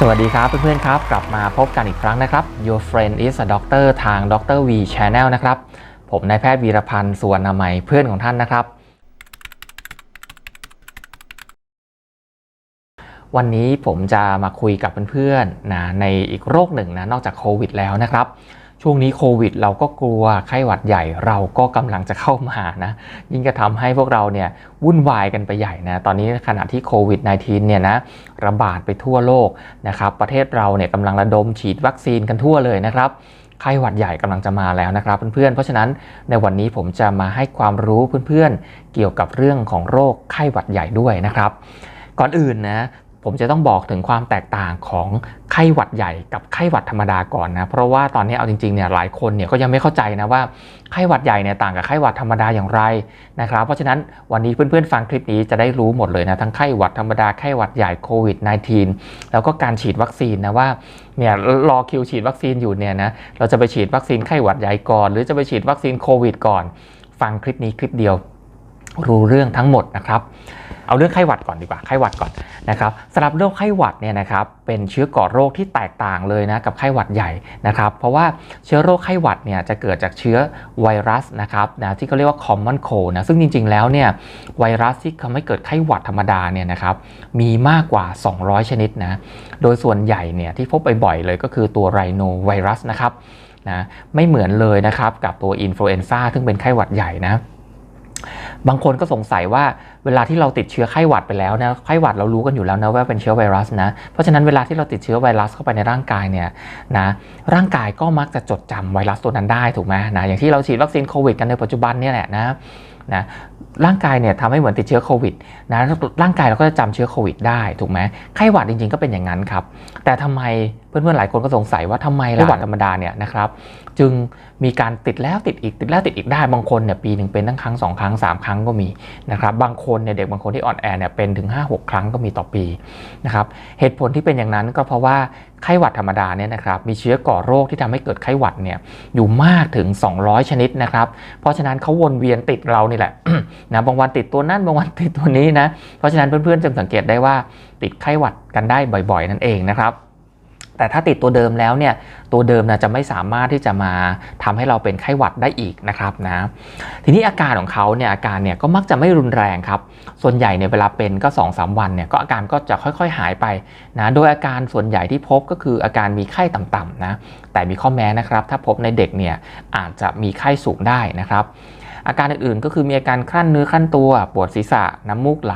สวัสดีครับเพื่อนๆครับ กลับมาพบกันอีกครั้งนะครับ Your friend is a doctor ทาง Dr. V Channel นะครับ ผมนายแพทย์วีรพันธ์สุวรรณมัยเพื่อนของท่านนะครับ วันนี้ผมจะมาคุยกับเพื่อนๆนะในอีกโรคหนึ่งนะนอกจากโควิดแล้วนะครับ ช่วงนี้โควิด เราก็กลัวไข้หวัดใหญ่เราก็กำลังจะเข้ามานะ ยิ่งจะทำให้พวกเราเนี่ยวุ่นวายกันไปใหญ่นะ ตอนนี้ขณะที่โควิด -19 เนี่ยนะระบาดไปทั่วโลกนะครับ ประเทศเราเนี่ยกำลังระดมฉีดวัคซีนกันทั่วเลยนะครับไข้หวัดใหญ่กำลังจะมาแล้วนะครับเพื่อนๆ เพราะฉะนั้นในวันนี้ผมจะมาให้ความรู้เพื่อนๆ เกี่ยวกับเรื่องของโรคไข้หวัดใหญ่ด้วยนะครับ ก่อนอื่นนะ ผมจะต้องบอกถึงความแตกต่างของไข้หวัดใหญ่กับไข้หวัดธรรมดาก่อนนะเพราะว่าตอนนี้เอาจริงๆเนี่ยหลายคนเนี่ยก็ยังไม่เข้าใจนะว่าไข้หวัดใหญ่เนี่ยต่างกับไข้หวัดธรรมดาอย่างไรนะครับเพราะฉะนั้นวันนี้เพื่อนๆฟังคลิปนี้จะได้รู้หมดเลยนะทั้งไข้หวัดธรรมดาไข้หวัดใหญ่โควิด -19 แล้วก็การฉีดวัคซีนนะว่าเนี่ยรอคิวฉีดวัคซีนอยู่เนี่ยนะเราจะไปฉีดวัคซีนไข้หวัดใหญ่ก่อน หรือจะไปฉีดวัคซีนโควิด ก่อน ฟังคลิปนี้คลิปเดียว รู้เรื่องทั้งหมดนะครับ เอาเรื่องไข้หวัดก่อนดีกว่าไข้หวัดก่อนนะครับสำหรับโรคไข้หวัดเนี่ยนะครับเป็นเชื้อก่อโรคที่แตกต่างเลยนะกับไข้หวัดใหญ่นะครับเพราะว่าเชื้อโรคไข้หวัดเนี่ยจะเกิดจากเชื้อไวรัสนะครับนะที่เขาเรียกว่า common cold นะซึ่งจริงๆแล้วเนี่ยไวรัสที่ทำให้เกิดไข้หวัดธรรมดาเนี่ยนะครับมีมากกว่า 200 ชนิดนะโดยส่วนใหญ่เนี่ยที่พบบ่อยๆเลยก็คือตัวไรโนไวรัสนะครับนะไม่เหมือนเลยนะครับกับตัวอินฟลูเอนซ่าซึ่งเป็นไข้หวัดใหญ่นะ บางคนก็สงสัยว่าเวลาที่เราติดเชื้อไข้หวัดไปแล้วนะไข้หวัดเรารู้กันอยู่แล้วนะว่าเป็นเชื้อไวรัสนะเพราะฉะนั้นเวลาที่เราติดเชื้อไวรัสเข้าไปในร่างกายเนี่ยนะร่างกายก็มักจะจดจำไวรัสตัวนั้นได้ถูกไหมนะอย่างที่เราฉีดวัคซีนโควิดกันในปัจจุบันเนี่ยแหละนะนะร่างกายเนี่ยทำให้เหมือนติดเชื้อโควิดนะร่างกายเราก็จะจำเชื้อโควิดได้ถูกไหมไข้หวัดจริงๆก็เป็นอย่างนั้นครับ แต่ทำไมเพื่อนๆหลายคนก็สงสัยว่าทำไมไข้หวัดธรรมดาเนี่ยนะครับ จึงมีการติดแล้วติดอีกติดแล้วติดอีกได้บางคนเนี่ยปีหนึ่งเป็นทั้งครั้งสองครั้งสามครั้งก็มีนะครับบางคนเนี่ยเด็กบางคนที่อ่อนแอเนี่ยเป็นถึง 5-6 ครั้งก็มีต่อปีนะครับเหตุผลที่เป็นอย่างนั้นก็เพราะว่าไข้หวัดธรรมดาเนี่ยนะครับมีเชื้อก่อโรคที่ทำให้เกิดไข้หวัดเนี่ยอยู่มากถึง 200 ชนิดนะครับเพราะฉะนั้นเขาวนเวียนติดเรานี่แหละนะบางวันติดตัวนั้นบางวันติดตัวนี้นะเพราะฉะนั้นเพื่อนๆจึงสังเกตได้ว่าติดไข้หวัดกันได้บ่อย ๆ นั่นเองนะครับ แต่ถ้าติดตัวเดิมแล้วเนี่ยตัวเดิมนะจะไม่สามารถที่จะมาทำให้เราเป็นไข้หวัดได้อีกนะครับนะทีนี้อาการของเขาเนี่ยอาการเนี่ยก็มักจะไม่รุนแรงครับ ส่วนใหญ่เนี่ยเวลาเป็นก็2อสวันเนี่ยก็อาการก็จะค่อยๆหายไปนะโดยอาการส่วนใหญ่ที่พบก็คืออาการมีไข้ต่ำๆนะแต่มีข้อแม้นะครับ ถ้าพบในเด็กเนี่ยอาจจะมีไข้สูงได้นะครับ อาการอื่นๆ ก็คือมีอาการคลั่นเนื้อคลั่นตัว ปวดศีรษะ น้ำมูกไหล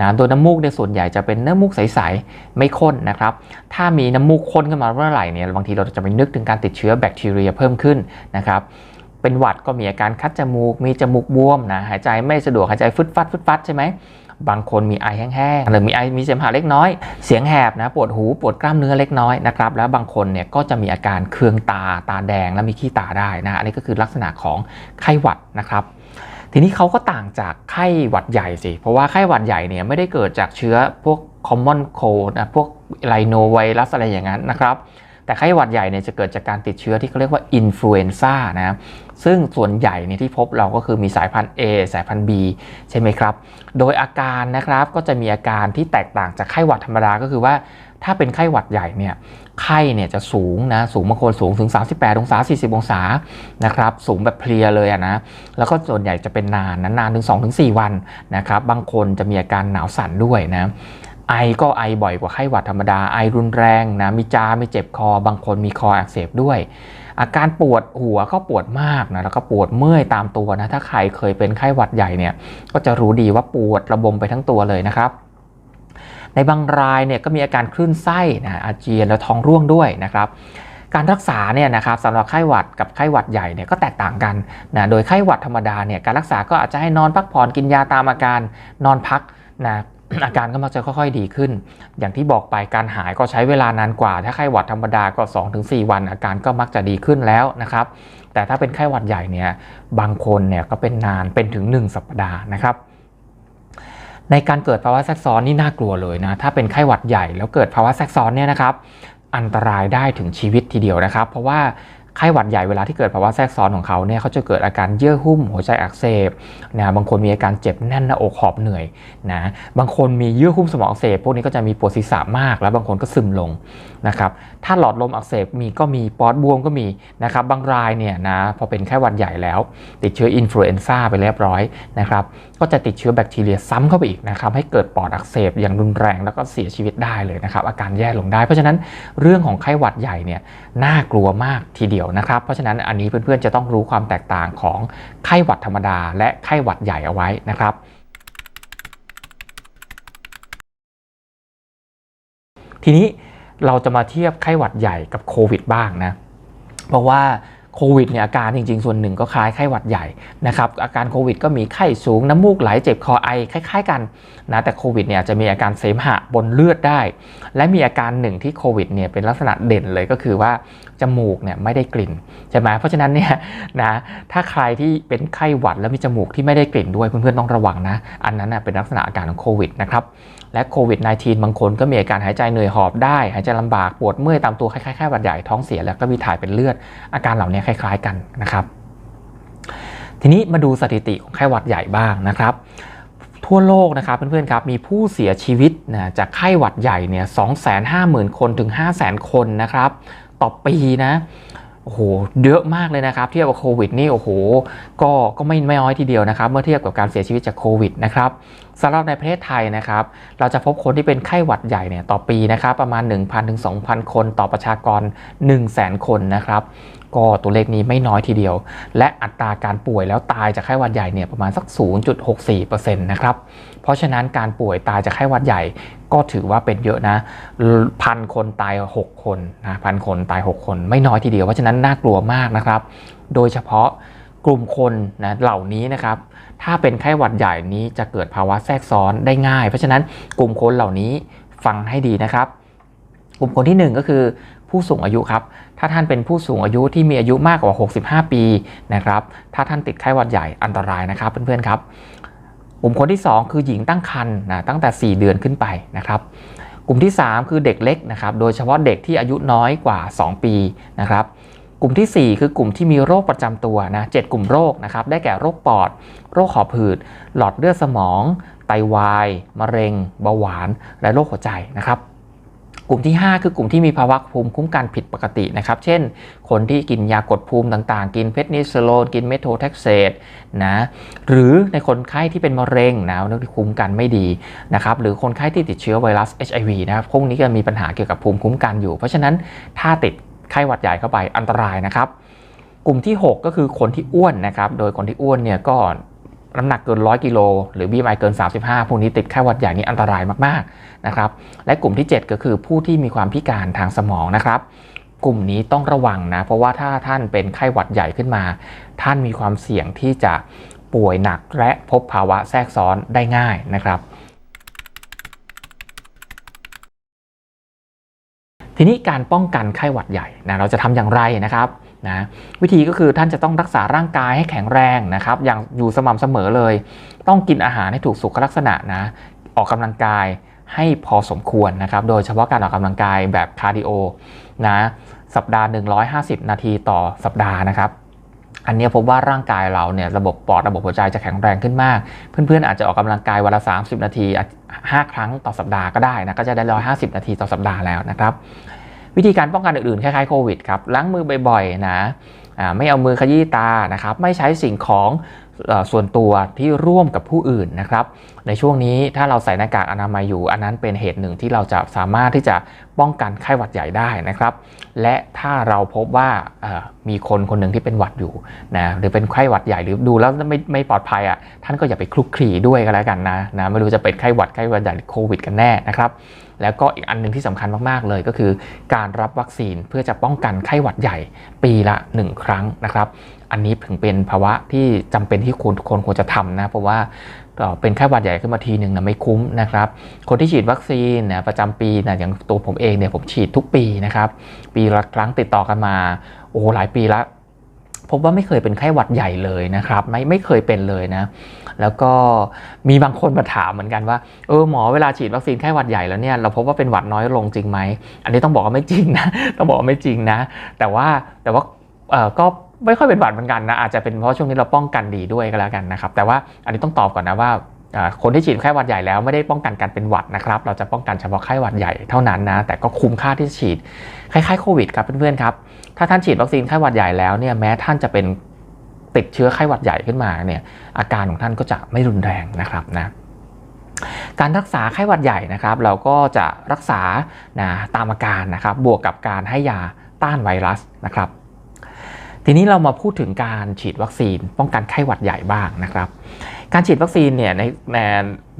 นะโดยน้ำมูกในส่วนใหญ่จะเป็นน้ำมูกใสๆไม่ข้นนะครับ ถ้ามีน้ำมูกข้นขึ้นมาเมื่อไหร่เนี่ยบางทีเราจะไปนึกถึงการติดเชื้อแบคทีเรียเพิ่มขึ้นนะครับเป็นหวัดก็มีอาการคัดจมูก มีจมูกบวมนะหายใจไม่สะดวกหายใจฟึดฟัดฟึดฟัดใช่ไหม บางคนมีไอแห้งๆหรือมีไอมีเสมหะเล็กน้อย เสียงแหบนะปวดหูปวดกล้ามเนื้อเล็กน้อยนะครับแล้วบางคนเนี่ยก็จะมีอาการเคืองตาตาแดงและมีขี้ตาได้นะอันนี้ก็คือลักษณะของไข้หวัดนะครับทีนี้เขาก็ต่างจากไข้หวัดใหญ่สิ เพราะว่าไข้หวัดใหญ่เนี่ยไม่ได้เกิดจากเชื้อพวก common cold นะพวกไ i โนไวรัสอะไรอย่างนั้นนะครับ แต่ไข้หวัดใหญ่เนี่ยจะเกิดจากการติดเชื้อที่เขาเรียกว่าอินฟลูเอนซ่านะซึ่งส่วนใหญ่เนี่ยที่พบเราก็คือมีสายพันธุ์ A สายพันธุ์ B ใช่ไหมครับ โดยอาการนะครับก็จะมีอาการที่แตกต่างจากไข้หวัดธรรมดาก็คือว่าถ้าเป็นไข้หวัดใหญ่เนี่ยไข้เนี่ยจะสูงนะสูงบางคนสูงถึง 38 องศา 40 องศานะครับสูงแบบเพลียเลยอะนะแล้วก็ส่วนใหญ่จะเป็นนานนะนานถึง 2-4 วันนะครับบางคนจะมีอาการหนาวสั่นด้วยนะ ไอก็ไอบ่อยกว่าไข้หวัดธรรมดา ไอรุนแรงนะ มีจามีเจ็บคอ บางคนมีคออักเสบด้วย อาการปวดหัวก็ปวดมากนะ แล้วก็ปวดเมื่อยตามตัวนะ ถ้าใครเคยเป็นไข้หวัดใหญ่เนี่ย ก็จะรู้ดีว่าปวดระบมไปทั้งตัวเลยนะครับ ในบางรายเนี่ยก็มีอาการคลื่นไส้นะอาเจียนและท้องร่วงด้วยนะครับการรักษาเนี่ยนะครับสำหรับไข้หวัดกับไข้หวัดใหญ่เนี่ยก็แตกต่างกันนะโดยไข้หวัดธรรมดาเนี่ยการรักษาก็อาจจะให้นอนพักผ่อนกินยาตามอาการนอนพักนะ อาการก็มักจะค่อยๆดีขึ้น อย่างที่บอกไปการหายก็ใช้เวลานานกว่า ถ้าไข้หวัดธรรมดาก็ 2-4 วัน อาการก็มักจะดีขึ้นแล้วนะครับ แต่ถ้าเป็นไข้หวัดใหญ่เนี่ยบางคนเนี่ยก็เป็นนานเป็นถึง 1 สัปดาห์นะครับ ในการเกิดภาวะแทรกซ้อนนี่น่ากลัวเลยนะถ้าเป็นไข้หวัดใหญ่แล้วเกิดภาวะแทรกซ้อนเนี่ยนะครับอันตรายได้ถึงชีวิตทีเดียวนะครับ เพราะว่า ไข้หวัดใหญ่เวลาที่เกิดภาวะแทรกซ้อนของเขาเนี่ยเขาจะเกิดอาการเยื่อหุ้มหัวใจอักเสบนะบางคนมีอาการเจ็บแน่นหน้าอกหอบเหนื่อยนะบางคนมีเยื่อหุ้มสมองอักเสบพวกนี้ก็จะมีปวดศีรษะมาก แล้วบางคนก็ซึมลงนะครับถ้าหลอดลมอักเสบมีก็มีปอดบวมก็มีนะครับบางรายเนี่ยนะพอเป็นไข้หวัดใหญ่แล้ว ติดเชื้ออินฟลูเอนซ่าไปเรียบร้อยนะครับ ก็จะติดเชื้อแบคทีเรียซ้ำเข้าไปอีกนะครับให้เกิดปอดอักเสบอย่างรุนแรงแล้วก็เสียชีวิตได้เลยนะครับอาการแย่ลงได้ เพราะฉะนั้นเรื่องของไข้หวัดใหญ่เนี่ยน่ากลัวมากทีเดียวนะครับ เพราะฉะนั้นอันนี้เพื่อนๆจะต้องรู้ความแตกต่างของไข้หวัดธรรมดา และไข้หวัดใหญ่เอาไว้นะครับทีนี้เราจะมาเทียบไข้หวัดใหญ่กับโควิดบ้างนะ เพราะว่า โควิดเนี่ยอาการจริงๆ ส่วนหนึ่งก็คล้ายไข้หวัดใหญ่นะครับอาการโควิดก็มีไข้สูงน้ำมูกไหลเจ็บคอไอคล้ายๆกันนะแต่โควิดเนี่ยจะมีอาการเสมหะบนเลือดได้ และมีอาการหนึ่งที่โควิดเนี่ยเป็นลักษณะเด่นเลยก็คือว่าจมูกเนี่ยไม่ได้กลิ่นใช่ไหมเพราะฉะนั้นเนี่ยนะถ้าใครที่เป็นไข้หวัดแล้วมีจมูกที่ไม่ได้กลิ่นด้วยเพื่อนๆต้องระวังนะ อันนั้นเป็นลักษณะอาการของโควิดนะครับ และโควิด -19 บางคนก็มีอาการหายใจเหนื่อยหอบได้ หายใจลำบากปวดเมื่อยตามตัวคล้ายๆไข้หวัดใหญ่ท้องเสียแล้วก็มีถ่ายเป็นเลือด อาการเหล่านี้คล้าย ๆกันนะครับ ทีนี้มาดูสถิติของไข้หวัดใหญ่บ้างนะครับทั่วโลกนะครับเพื่อนๆครับมีผู้เสียชีวิตนะจากไข้หวัดใหญ่เนี่ย250,000 คนถึง 500,000 คนนะครับ ต่อปีนะโอ้โหเยอะมากเลยนะครับ เทียบกับโควิดนี่โอ้โหก็ก็ไม่ไม่น้อยทีเดียวนะครับ เมื่อเทียบกับการเสียชีวิตจากโควิดนะครับสำหรับในประเทศไทยนะครับ เราจะพบคนที่เป็นไข้หวัดใหญ่เนี่ยต่อปีนะครับประมาณ 1,000ถึง2,000 คนต่อประชากร 100,000 คนนะครับก็ตัวเลขนี้ไม่น้อยทีเดียว และอัตราการป่วยแล้วตายจากไข้หวัดใหญ่เนี่ยประมาณสัก 0.64%นะครับ เพราะฉะนั้นการป่วยตายจากไข้หวัดใหญ่ก็ถือว่าเป็นเยอะนะพันคนตาย 6 คนนะพันคนตาย 6 คนไม่น้อยทีเดียว เพราะฉะนั้นน่ากลัวมากนะครับ โดยเฉพาะกลุ่มคนนะเหล่านี้นะครับ ถ้าเป็นไข้หวัดใหญ่นี้จะเกิดภาวะแทรกซ้อนได้ง่าย เพราะฉะนั้นกลุ่มคนเหล่านี้ฟังให้ดีนะครับ กลุ่มคนที่ 1 ก็คือผู้สูงอายุครับ ถ้าท่านเป็นผู้สูงอายุที่มีอายุมากกว่า 65 ปีนะครับ ถ้าท่านติดไข้หวัดใหญ่อันตรายนะครับ เพื่อนๆครับ กลุ่มคนที่ 2 คือหญิงตั้งครรภ์นะตั้งแต่ 4 เดือนขึ้นไปนะครับ กลุ่มที่ 3 คือเด็กเล็กนะครับ โดยเฉพาะเด็กที่อายุน้อยกว่า 2 ปีนะครับ กลุ่มที่ 4 คือกลุ่มที่มีโรคประจำตัวนะเกลุ่มโรคนะครับได้แก่โรคปอด โรคหอบหืด หลอดเลือดสมอง ไตวาย มะเร็ง เบาหวาน และโรคหัวใจนะครับกลุ่มที่ 5 คือกลุ่มที่มีภาวะภูมิคุ้มกันผิดปกตินะครับ เช่น คนที่กินยากดภูมิต่างๆ กินเพทนิสโลน กินเมโทแท็กเซตนะ หรือในคนไข้ที่เป็นมะเร็งนะเรื่องภูมิกันไม่ดีนะครับ หรือคนไข้ที่ติดเชื้อไวรัส HIV นะครับ พวกนี้ก็มีปัญหาเกี่ยวกับภูมิคุ้มกันอยู่ เพราะฉะนั้นถ้าติด ไข้หวัดใหญ่เข้าไปอันตรายนะครับ กลุ่มที่ 6 ก็คือคนที่อ้วนนะครับ โดยคนที่อ้วนเนี่ยก็น้ำหนักเกิน 100 กิโล หรือ BMI เกิน 35 พวกนี้ติดไข้หวัดใหญ่นี่อันตรายมากๆนะครับ และกลุ่มที่ 7 ก็คือผู้ที่มีความพิการทางสมองนะครับ กลุ่มนี้ต้องระวังนะ เพราะว่าถ้าท่านเป็นไข้หวัดใหญ่ขึ้นมา ท่านมีความเสี่ยงที่จะป่วยหนักและพบภาวะแทรกซ้อนได้ง่ายนะครับ ทีนี้การป้องกันไข้หวัดใหญ่นะเราจะทำอย่างไรนะครับนะวิธีก็คือท่านจะต้องรักษาร่างกายให้แข็งแรงนะครับ อย่างอยู่สม่ำเสมอเลย ต้องกินอาหารให้ถูกสุขลักษณะนะออกกำลังกายให้พอสมควรนะครับ โดยเฉพาะการออกกำลังกายแบบคาร์ดิโอนะสัปดาห์ 150 นาทีต่อสัปดาห์นะครับ อันนี้พบว่าร่างกายเราเนี่ยระบบปอดระบบหัวใจจะแข็งแรงขึ้นมาก เพื่อนๆอาจจะออกกำลังกายวันละ 30 นาที 5 ครั้งต่อสัปดาห์ก็ได้นะก็จะได้ 150 นาทีต่อสัปดาห์แล้วนะครับ วิธีการป้องกันอื่นๆคล้ายๆโควิดครับล้างมือบ่อยๆนะไม่เอามือขยี้ตานะครับไม่ใช้สิ่งของ ส่วนตัวที่ร่วมกับผู้อื่นนะครับ ในช่วงนี้ถ้าเราใส่หน้ากากอนามัยอยู่ อันนั้นเป็นเหตุหนึ่งที่เราจะสามารถที่จะป้องกันไข้หวัดใหญ่ได้นะครับ และถ้าเราพบว่ามีคนคนหนึ่งที่เป็นหวัดอยู่นะหรือเป็นไข้หวัดใหญ่หรือดูแล้วไม่ไม่ปลอดภัยอะท่านก็อย่าไปคลุกคลีด้วยกันแล้วกันนะนะไม่รู้จะเป็นไข้หวัดไข้หวัดใหญ่หรือโควิดกันแน่นะครับแล้วก็อีกอันหนึ่งที่สำคัญมาก ๆ เลยก็คือ การรับวัคซีนเพื่อจะป้องกันไข้หวัดใหญ่ปีละ 1 ครั้งนะครับ อันนี้ถึงเป็นภาวะที่จำเป็นที่คนทุกคนควรจะทำนะ เพราะว่าเป็นไข้หวัดใหญ่ขึ้นมาทีหนึ่งนะไม่คุ้มนะครับ คนที่ฉีดวัคซีนนะประจำปีนะอย่างตัวผมเองเนี่ยผมฉีดทุกปีนะครับ ปีละครั้งติดต่อกันมาโอ้หลายปีละพบว่าไม่เคยเป็นไข้หวัดใหญ่เลยนะครับ ไม่ไม่เคยเป็นเลยนะ แล้วก็มีบางคนมาถามเหมือนกันว่าเออหมอเวลาฉีดวัคซีนไข้หวัดใหญ่แล้วเนี่ยเราพบว่าเป็นหวัดน้อยลงจริงไหมอันนี้ต้องบอกว่าไม่จริงนะต้องบอกว่าไม่จริงนะ แต่ว่าแต่ว่าเออก็ ไม่ค่อยเป็นหวัดเหมือนกันนะอาจจะเป็นเพราะช่วงนี้เราป้องกันดีด้วยก็แล้วกันนะครับ แต่ว่าอันนี้ต้องตอบก่อนนะว่าคนที่ฉีดไข้หวัดใหญ่แล้วไม่ได้ป้องกันการเป็นหวัดนะครับ เราจะป้องกันเฉพาะไข้หวัดใหญ่เท่านั้นนะ แต่ก็คุ้มค่าที่ฉีดคล้ายๆโควิดครับเพื่อนๆครับ ถ้าท่านฉีดวัคซีนไข้หวัดใหญ่แล้วเนี่ยแม้ท่านจะเป็นติดเชื้อไข้หวัดใหญ่ขึ้นมาเนี่ยอาการของท่านก็จะไม่รุนแรงนะครับนะการรักษาไข้หวัดใหญ่นะครับ เราก็จะรักษานะตามอาการนะครับ บวกกับการให้ยาต้านไวรัสนะครับ ทีนี้เรามาพูดถึงการฉีดวัคซีน ป้องกันไข้หวัดใหญ่บ้างนะครับ การฉีดวัคซีนเนี่ยในใน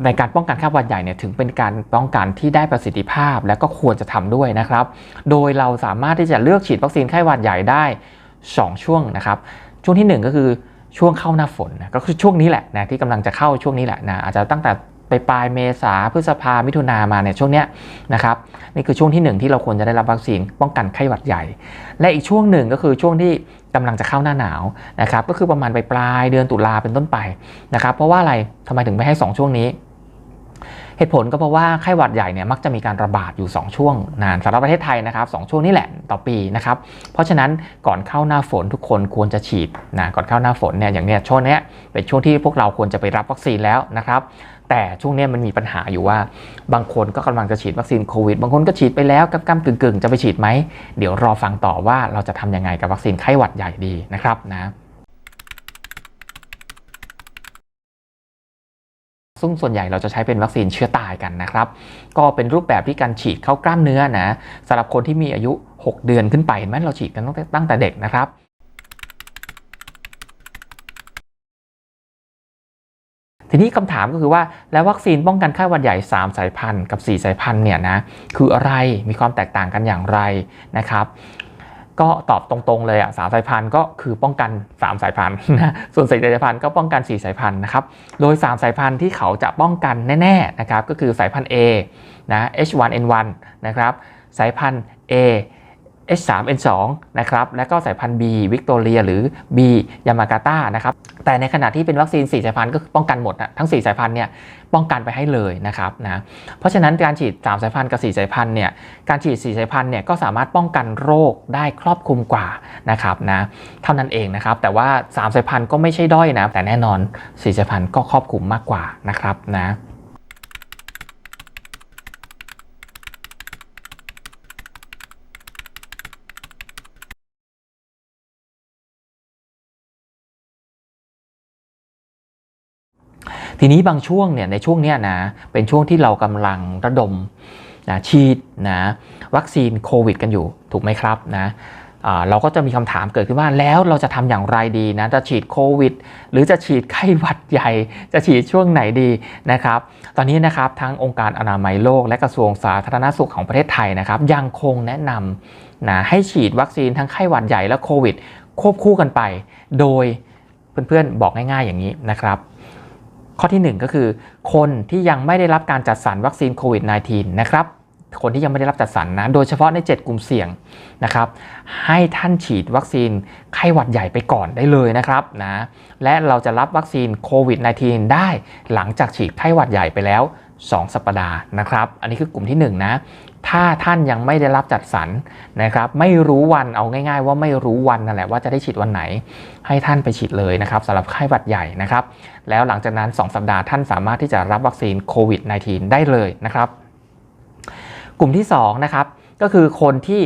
ในการป้องกันไข้หวัดใหญ่เนี่ยถึงเป็นการป้องกันที่ได้ประสิทธิภาพและก็ควรจะทำด้วยนะครับ โดยเราสามารถที่จะเลือกฉีดวัคซีนไข้หวัดใหญ่ได้ 2 ช่วงนะครับ ช่วงที่ 1 ก็คือช่วงเข้าหน้าฝนนะก็คือช่วงนี้แหละนะที่กำลังจะเข้าช่วงนี้แหละนะอาจจะตั้งแต่ ไปปลายเมษาพฤษภามิถุนามาเนี่ยช่วงเนี้ยนะครับนี่คือช่วงที่ 1 ที่เราควรจะได้รับวัคซีนป้องกันไข้หวัดใหญ่ และอีกช่วงหนึ่งก็คือช่วงที่กำลังจะเข้าหน้าหนาวนะครับก็คือประมาณไปปลายเดือนตุลาเป็นต้นไปนะครับเพราะว่าอะไรทำไมถึงไม่ให้ 2 ช่วงนี้เหตุผลก็เพราะว่าไข้หวัดใหญ่เนี่ยมักจะมีการระบาดอยู่ 2 ช่วงนานสำหรับประเทศไทยนะครับสช่วงนี้แหละต่อปีนะครับเพราะฉะนั้นก่อนเข้าหน้าฝนทุกคนควรจะฉีดนะก่อนเข้าหน้าฝนเนี่ยอย่างเนี้ยช่วงเนี้ยเป็นช่วงที่พวกเราควรจะไปรับวัคซีนแล้วนะครับ แต่ช่วงนี้มันมีปัญหาอยู่ว่า บางคนก็กำลังจะฉีดวัคซีนโควิด บางคนก็ฉีดไปแล้วกำกำกึ่งกึ่งจะไปฉีดไหม เดี๋ยวรอฟังต่อว่าเราจะทำยังไงกับวัคซีนไข้หวัดใหญ่ดีนะครับนะซึ่งส่วนใหญ่เราจะใช้เป็นวัคซีนเชื้อตายกันนะครับ ก็เป็นรูปแบบที่การฉีดเข้ากล้ามเนื้อนะสำหรับคนที่มีอายุ 6 เดือนขึ้นไปเห็นไหมเราฉีดกันตั้งแต่เด็กนะครับ ทีนี้คำถามก็คือว่าแล้ววัคซีนป้องกันไข้หวัดใหญ่ 3 สายพันธุ์กับ 4 สายพันธุ์เนี่ยนะคืออะไรมีความแตกต่างกันอย่างไรนะครับก็ตอบตรงๆเลยอะสามสายพันธุ์ก็คือป้องกัน 3 สายพันธุ์นะส่วนสี่สายพันธุ์ก็ป้องกัน 4 สายพันธุ์นะครับโดย 3 สายพันธุ์ที่เขาจะป้องกันแน่ๆนะครับก็คือสายพันธุ์ A นะ H1N1 นะครับสายพันธุ์ A H3N2 นะครับ และก็สายพันธุ์ B วิกตอเรีย หรือ B ยามากาตานะครับ แต่ในขณะที่เป็นวัคซีน 4 สายพันธุ์ก็ป้องกันหมดนะทั้ง 4 สายพันธุ์เนี่ยป้องกันไปให้เลยนะครับนะ เพราะฉะนั้นการฉีด 3 สายพันธุ์กับ 4 สายพันธุ์เนี่ย การฉีด 4 สายพันธุ์เนี่ยก็สามารถป้องกันโรคได้ครอบคลุมกว่านะครับนะ เท่านั้นเองนะครับ แต่ว่า 3 สายพันธุ์ก็ไม่ใช่ด้อยนะ แต่แน่นอน 4 สายพันธุ์ก็ครอบคลุมมากกว่านะครับนะ ทีนี้บางช่วงเนี่ยในช่วงเนี้ยนะเป็นช่วงที่เรากำลังระดมนะฉีดนะวัคซีนโควิด กันอยู่ถูกไหมครับนะเราก็จะมีคำถามเกิดขึ้นว่าแล้วเราจะทำอย่างไรดีนะจะฉีดโควิด หรือจะฉีดไข้หวัดใหญ่ จะฉีดช่วงไหนดีนะครับ ตอนนี้นะครับทั้งองค์การอนามัยโลก และกระทรวงสาธารณสุขของประเทศไทยนะครับ ยังคงแนะนำนะให้ฉีดวัคซีนทั้งไข้หวัดใหญ่และโควิด ควบคู่กันไป โดยเพื่อนๆบอกง่ายๆอย่างนี้นะครับ ข้อที่ 1 ก็คือ คนที่ยังไม่ได้รับการจัดสรรวัคซีนโควิด -19 นะครับคนที่ยังไม่ได้รับจัดสรรนะ โดยเฉพาะใน 7 กลุ่มเสี่ยงนะครับ ให้ท่านฉีดวัคซีนไข้หวัดใหญ่ไปก่อนได้เลยนะครับนะ และเราจะรับวัคซีนโควิด -19 ได้หลังจากฉีดไข้หวัดใหญ่ไปแล้ว 2 สัปดาห์นะครับ อันนี้คือกลุ่มที่ 1 นะ ถ้าท่านยังไม่ได้รับจัดสรรนะครับ ไม่รู้วันเอาง่าย ๆ ว่าไม่รู้วันนั่นแหละว่าจะได้ฉีดวันไหน ให้ท่านไปฉีดเลยนะครับสำหรับไข้หวัดใหญ่นะครับ แล้วหลังจากนั้น 2 สัปดาห์ท่านสามารถที่จะรับวัคซีนโควิด -19 ได้เลยนะครับ กลุ่มที่2นะครับก็คือคนที่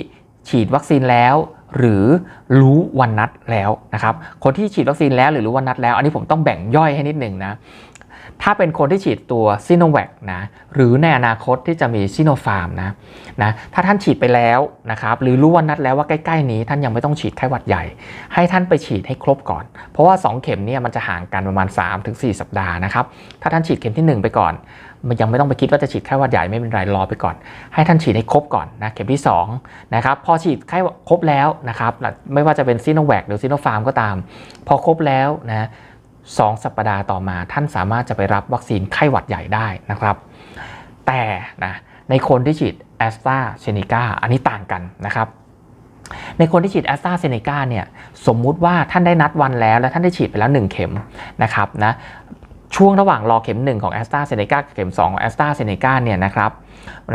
ฉีดวัคซีนแล้วหรือรู้วันนัดแล้วนะครับ คนที่ฉีดวัคซีนแล้วหรือรู้วันนัดแล้ว อันนี้ผมต้องแบ่งย่อยให้นิดหนึ่งนะ ถ้าเป็นคนที่ฉีดตัวซีโนแวคนะหรือในอนาคตที่จะมีซีโนฟาร์มนะนะถ้าท่านฉีดไปแล้วนะครับหรือรู้วันนัดแล้วว่าใกล้ ๆ นี้ท่านยังไม่ต้องฉีดไข้หวัดใหญ่ ให้ท่านไปฉีดให้ครบก่อน เพราะว่า 2 เข็มเนี่ยมันจะห่างกันประมาณ 3-4 สัปดาห์นะครับถ้าท่านฉีดเข็มที่ 1 ไปก่อนมันยังไม่ต้องไปคิดว่าจะฉีดไข้หวัดใหญ่ไม่เป็นไรรอไปก่อน ให้ท่านฉีดให้ครบก่อนนะเข็มที่2นะครับพอฉีดไข้ครบแล้วนะครับไม่ว่าจะเป็นซีโนแวคหรือซีโนฟาร์มก็ตาม พอครบแล้วนะ สองสัปดาห์ต่อมา ท่านสามารถจะไปรับวัคซีนไข้หวัดใหญ่ได้นะครับ แต่นะในคนที่ฉีดแอสตราเซเนกาอันนี้ต่างกันนะครับในคนที่ฉีดแอสตราเซเนกาเนี่ยสมมุติว่าท่านได้นัดวันแล้ว และท่านได้ฉีดไปแล้ว 1 เข็มนะครับนะช่วงระหว่างรอเข็ม 1 ของ a s t r a z เซ e c a กับเข็ม 2 ของ a s t r a z เซ e c a เนี่ยนะครับ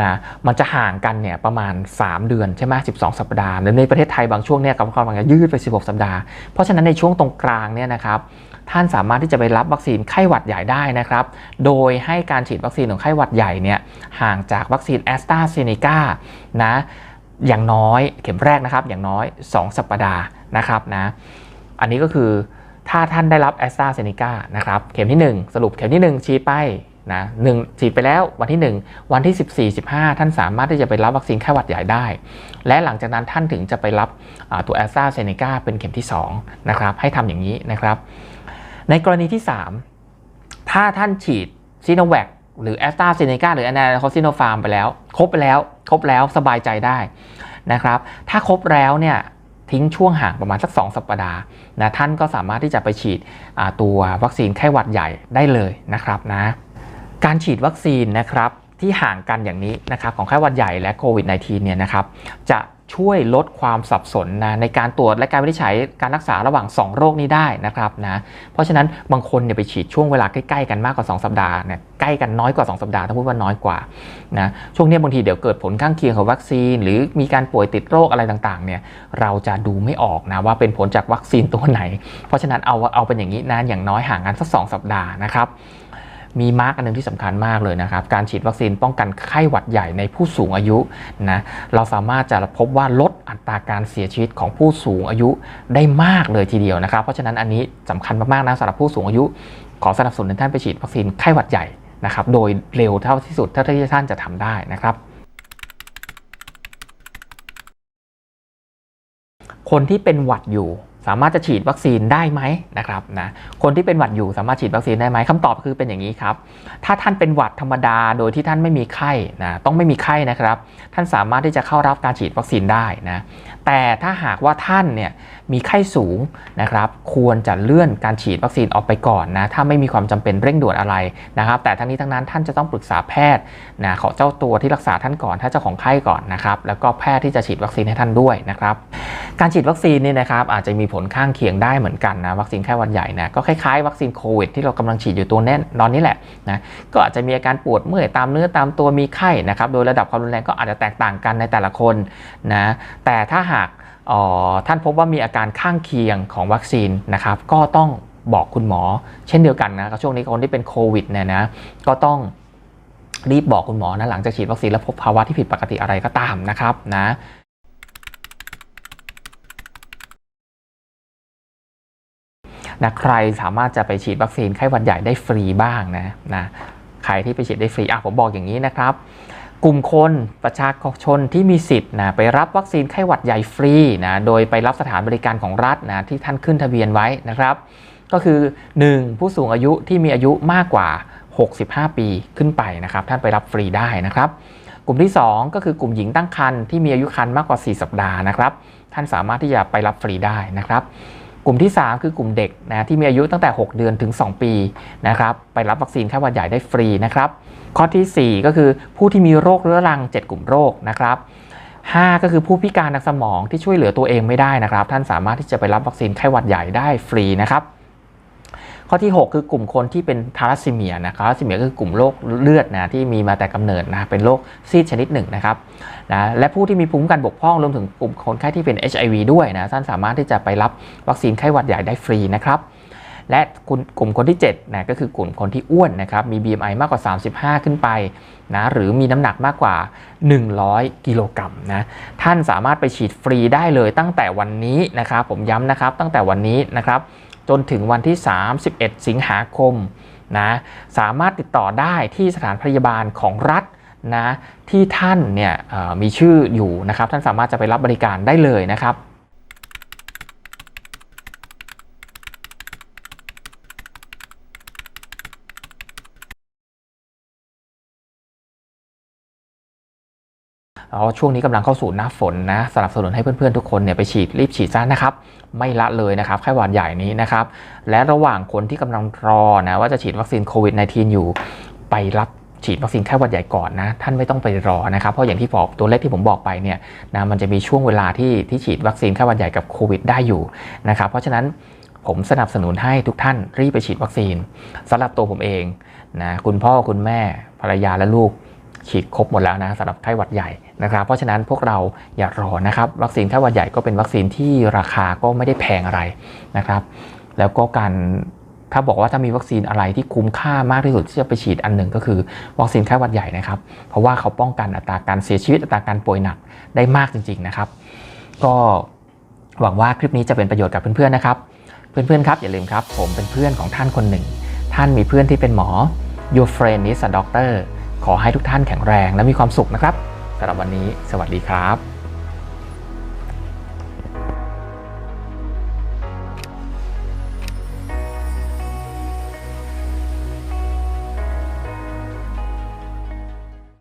นะมันจะห่างกันเนี่ยประมาณ 3 เดือนใช่ไหม12 สัปดาห์หรือในประเทศไทยบางช่วงเนี่ยกำลังจะยืดไป 16 สัปดาห์ เพราะฉะนั้นในช่วงตรงกลางเนี่ยนะครับ ท่านสามารถที่จะไปรับวัคซีนไข้หวัดใหญ่ได้นะครับ โดยให้การฉีดวัคซีนของไข้หวัดใหญ่เนี่ยห่างจากวัคซีน a s t r a z เซ e c a นะอย่างน้อยเข็มแรกนะครับอย่างน้อย 2 สัปดาห์นะครับนะอันนี้ก็คือถ้าท่านได้รับ a s t r a z เซ e c a นะครับเข็มที่ 1 สรุปเข็มที่1ฉีดไปนะหนึ่งฉีดไปแล้ววันที่ 1 วันที่ 14 15 ท่านสามารถที่จะไปรับวัคซีนไข้หวัดใหญ่ได้ และหลังจากนั้นท่านถึงจะไปรับตัว a s t r a z เซ e c a เป็นเข็มที่2นะครับให้ทำอย่างนี้นะครับ ในกรณีที่ 3 ถ้าท่านฉีดซีโนแวคหรือแอสตราเซเนกาหรือแอนนาโคซิโนฟาร์มไปแล้ว ครบแล้ว ครบแล้วสบายใจได้นะครับ ถ้าครบแล้วเนี่ยทิ้งช่วงห่างประมาณสัก 2 สัปดาห์นะท่านก็สามารถที่จะไปฉีดตัววัคซีนไข้หวัดใหญ่ได้เลยนะครับนะการฉีดวัคซีนนะครับที่ห่างกันอย่างนี้นะครับของไข้หวัดใหญ่และโควิด -19 เนี่ยนะครับจะ ช่วยลดความสับสนนะในการตรวจและการวินิจฉัยการรักษาระหว่าง 2 โรคนี้ได้นะครับนะเพราะฉะนั้นบางคนเนี่ยไปฉีดช่วงเวลาใกล้ๆกันมากกว่า 2 สัปดาห์เนี่ยใกล้กันน้อยกว่า 2 สัปดาห์ถ้าพูดว่าน้อยกว่านะช่วงนี้บางทีเดี๋ยวเกิดผลข้างเคียงของวัคซีน หรือมีการป่วยติดโรคอะไรต่างๆเนี่ยเราจะดูไม่ออกนะว่าเป็นผลจากวัคซีนตัวไหน เพราะฉะนั้นเอาเอาเป็นอย่างนี้นะอย่างน้อยห่างกันสักสสัปดาห์นะครับ มีมาร์กอันนึงที่สำคัญมากเลยนะครับ การฉีดวัคซีนป้องกันไข้หวัดใหญ่ในผู้สูงอายุนะเราสามารถจะพบว่าลดอัตราการเสียชีวิตของผู้สูงอายุได้มากเลยทีเดียวนะครับ เพราะฉะนั้นอันนี้สำคัญมากๆนะสำหรับผู้สูงอายุ ขอสนับสนุนท่านไปฉีดวัคซีนไข้หวัดใหญ่นะครับโดยเร็วเท่าที่สุดเท่าที่ท่านจะทำได้นะครับคนที่เป็นหวัดอยู่ สามารถจะฉีดวัคซีนได้ไหมนะครับนะคนที่เป็นหวัดอยู่สามารถฉีดวัคซีนได้ไหมคำตอบคือเป็นอย่างนี้ครับ ถ้าท่านเป็นหวัดธรรมดาโดยที่ท่านไม่มีไข้นะต้องไม่มีไข้นะครับ ท่านสามารถที่จะเข้ารับการฉีดวัคซีนได้นะแต่ถ้าหากว่าท่านเนี่ยมีไข้สูงนะครับ ควรจะเลื่อนการฉีดวัคซีนออกไปก่อนนะ ถ้าไม่มีความจำเป็นเร่งด่วนอะไรนะครับ แต่ทั้งนี้ทั้งนั้นท่านจะต้องปรึกษาแพทย์นะขอเจ้าตัวที่รักษาท่านก่อน ถ้าเจ้าของไข้ก่อนนะครับ แล้วก็แพทย์ที่จะฉีดวัคซีนให้ท่านด้วยนะครับ การฉีดวัคซีนนี่นะครับอาจจะมีผลข้างเคียงได้เหมือนกันนะวัคซีนไข้วัดใหญ่นะก็คล้ายๆวัคซีนโควิดที่เรากำลังฉีดอยู่ตัวแน่นนอนนี้แหละนะก็อาจจะมีอาการปวดเมื่อยตามเนื้อตามตัวมีไข้นะครับ โดยระดับความรุนแรงก็อาจจะแตกต่างกันในแต่ละคนนะแต่ถ้าหากท่านพบว่ามีอาการข้างเคียงของวัคซีนนะครับ ก็ต้องบอกคุณหมอ เช่นเดียวกันนะช่วงนี้คนที่เป็นโควิดเนี่ยนะก็ต้องรีบบอกคุณหมอนะหลังจากฉีดวัคซีนแล้วพบภาวะที่ผิดปกติอะไรก็ตามนะครับนะนะใครสามารถจะไปฉีดวัคซีนไข้หวัดใหญ่ได้ฟรีบ้างนะนะใครที่ไปฉีดได้ฟรีอะผมบอกอย่างนี้นะครับ กลุ่มคนประชาชนที่มีสิทธิ์นะไปรับวัคซีนไข้หวัดใหญ่ฟรีนะโดยไปรับสถานบริการของรัฐนะที่ท่านขึ้นทะเบียนไว้นะครับ ก็คือ 1. ผู้สูงอายุที่มีอายุมากกว่า 65 ปีขึ้นไปนะครับ ท่านไปรับฟรีได้นะครับ กลุ่มที่ 2 ก็คือกลุ่มหญิงตั้งครรภ์ที่มีอายุครรภ์มากกว่า 4 สัปดาห์นะครับ ท่านสามารถที่จะไปรับฟรีได้นะครับกลุ่มที่ 3 คือกลุ่มเด็กนะที่มีอายุตั้งแต่ 6 เดือนถึง 2 ปีนะครับไปรับวัคซีนไข้หวัดใหญ่ได้ฟรีนะครับ ข้อที่ 4 ก็คือผู้ที่มีโรคเรื้อรัง 7 กลุ่มโรคนะครับ 5 ก็คือผู้พิการทางสมองที่ช่วยเหลือตัวเองไม่ได้นะครับ ท่านสามารถที่จะไปรับวัคซีนไข้หวัดใหญ่ได้ฟรีนะครับ ข้อที่ 6 คือกลุ่มคนที่เป็นทารัสซีเมียนะครับทารัสซีเมียก็คือกลุ่มโรคเลือดนะที่มีมาแต่กำเนิดนะเป็นโรคซีดชนิดหนึ่งนะครับนะและผู้ที่มีภูมิคุ้มกันบกพร่องรวมถึงกลุ่มคนไข้ที่เป็น HIV ด้วยนะท่านสามารถที่จะไปรับวัคซีนไข้หวัดใหญ่ได้ฟรีนะครับ และกลุ่มคนที่7นะก็คือกลุ่มคนที่อ้วนนะครับมี BMI มากกว่า 35 ขึ้นไปนะหรือมีน้ำหนักมากกว่า 100 กิโลกรัมนะท่านสามารถไปฉีดฟรีได้เลยตั้งแต่วันนี้นะครับผมย้ำนะครับตั้งแต่วันนี้นะครับจนถึงวันที่ 31 สิงหาคมนะสามารถติดต่อได้ที่สถานพยาบาลของรัฐนะที่ท่านเนี่ยมีชื่ออยู่นะครับท่านสามารถจะไปรับบริการได้เลยนะครับ เอ๋อช่วงนี้กำลังเข้าสู่หน้าฝนนะสนับสนุนให้เพื่อนๆทุกคนเนี่ยไปฉีดรีบฉีดซะนะครับไม่ละเลยนะครับไข้หวัดใหญ่นี้นะครับและระหว่างคนที่กำลังรอนะว่าจะฉีดวัคซีนโควิด -19 อยู่ไปรับฉีดวัคซีนไข้หวัดใหญ่ก่อนนะท่านไม่ต้องไปรอนะครับเพราะอย่างที่บอกตัวเลขที่ผมบอกไปเนี่ยนะมันจะมีช่วงเวลาที่ที่ฉีดวัคซีนไข้หวัดใหญ่กับโควิด ได้อยู่นะครับเพราะฉะนั้นผมสนับสนุนให้ทุกท่านรีบไปฉีดวัคซีนสำหรับตัวผมเองนะคุณพ่อคุณแม่ภรรยาและลูก ฉีดครบหมดแล้วนะสำหรับไข้หวัดใหญ่นะครับเพราะฉะนั้นพวกเราอย่ารอนะครับ วัคซีนไข้หวัดใหญ่ก็เป็นวัคซีนที่ราคาก็ไม่ได้แพงอะไรนะครับ แล้วก็การถ้าบอกว่าถ้ามีวัคซีนอะไรที่คุ้มค่ามากที่สุดที่จะไปฉีดอันหนึ่งก็คือวัคซีนไข้หวัดใหญ่นะครับ เพราะว่าเขาป้องกันอัตราการเสียชีวิตอัตราการป่วยหนักได้มากจริง ๆนะครับ ก็หวังว่าคลิปนี้จะเป็นประโยชน์กับเพื่อนๆนะครับ เพื่อนๆครับอย่าลืมครับ ผมเป็นเพื่อนของท่านคนหนึ่ง ท่านมีเพื่อนที่เป็นหมอ your friend is a doctor ขอให้ทุกท่านแข็งแรงและมีความสุขนะครับสำหรับวันนี้ สวัสดีครับ